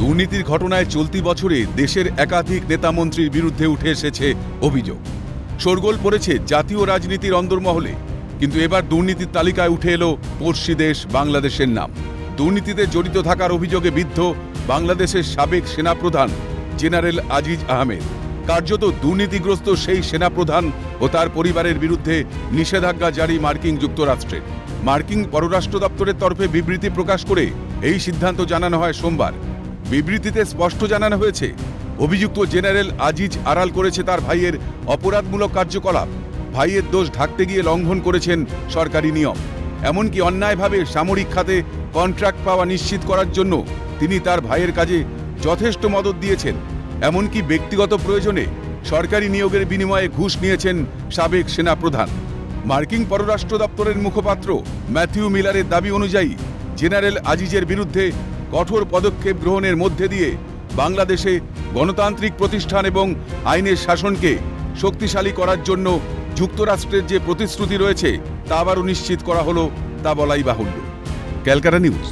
দুর্নীতির ঘটনায় চলতি বছরে দেশের একাধিক নেতামন্ত্রীর বিরুদ্ধে উঠে এসেছে অভিযোগ। শোরগোল পড়েছে জাতীয় রাজনীতির অন্দরমহলে। কিন্তু এবার দুর্নীতির তালিকায় উঠে এলো পড়শি দেশ বাংলাদেশের নাম। দুর্নীতিতে জড়িত থাকার অভিযোগে বিদ্ধ বাংলাদেশের সাবেক সেনাপ্রধান জেনারেল আজিজ আহমেদ। কার্যত দুর্নীতিগ্রস্ত সেই সেনাপ্রধান ও তার পরিবারের বিরুদ্ধে নিষেধাজ্ঞা জারি মার্কিন যুক্তরাষ্ট্রের মার্কিন পররাষ্ট্র দপ্তরের তরফে বিবৃতি প্রকাশ করে এই সিদ্ধান্ত জানানো হয় সোমবার। বিবৃতিতে স্পষ্ট জানানো হয়েছে, অভিযুক্ত জেনারেল আজিজ আড়াল করেছে তার ভাইয়ের অপরাধমূলক কার্যকলাপ। ভাইয়ের দোষ ঢাকতে গিয়ে লঙ্ঘন করেছেন সরকারি নিয়ম। এমনকি অন্যায়ভাবে সামরিক খাতে কন্ট্রাক্ট পাওয়া নিশ্চিত করার জন্য তিনি তার ভাইয়ের কাজে যথেষ্ট মদত দিয়েছেন। এমনকি ব্যক্তিগত প্রয়োজনে সরকারি নিয়োগের বিনিময়ে ঘুষ নিয়েছেন সাবেক সেনাপ্রধান। মার্কিন পররাষ্ট্র দপ্তরের মুখপাত্র ম্যাথিউ মিলারের দাবি অনুযায়ী জেনারেল আজিজের বিরুদ্ধে কঠোর পদক্ষেপ গ্রহণের মধ্যে দিয়ে বাংলাদেশে গণতান্ত্রিক প্রতিষ্ঠান এবং আইনের শাসনকে শক্তিশালী করার জন্য যুক্তরাষ্ট্রের যে প্রতিশ্রুতি রয়েছে, তা আবারও নিশ্চিত করা হলো, তা বলাই বাহুল্য। ক্যালকাটা নিউজ।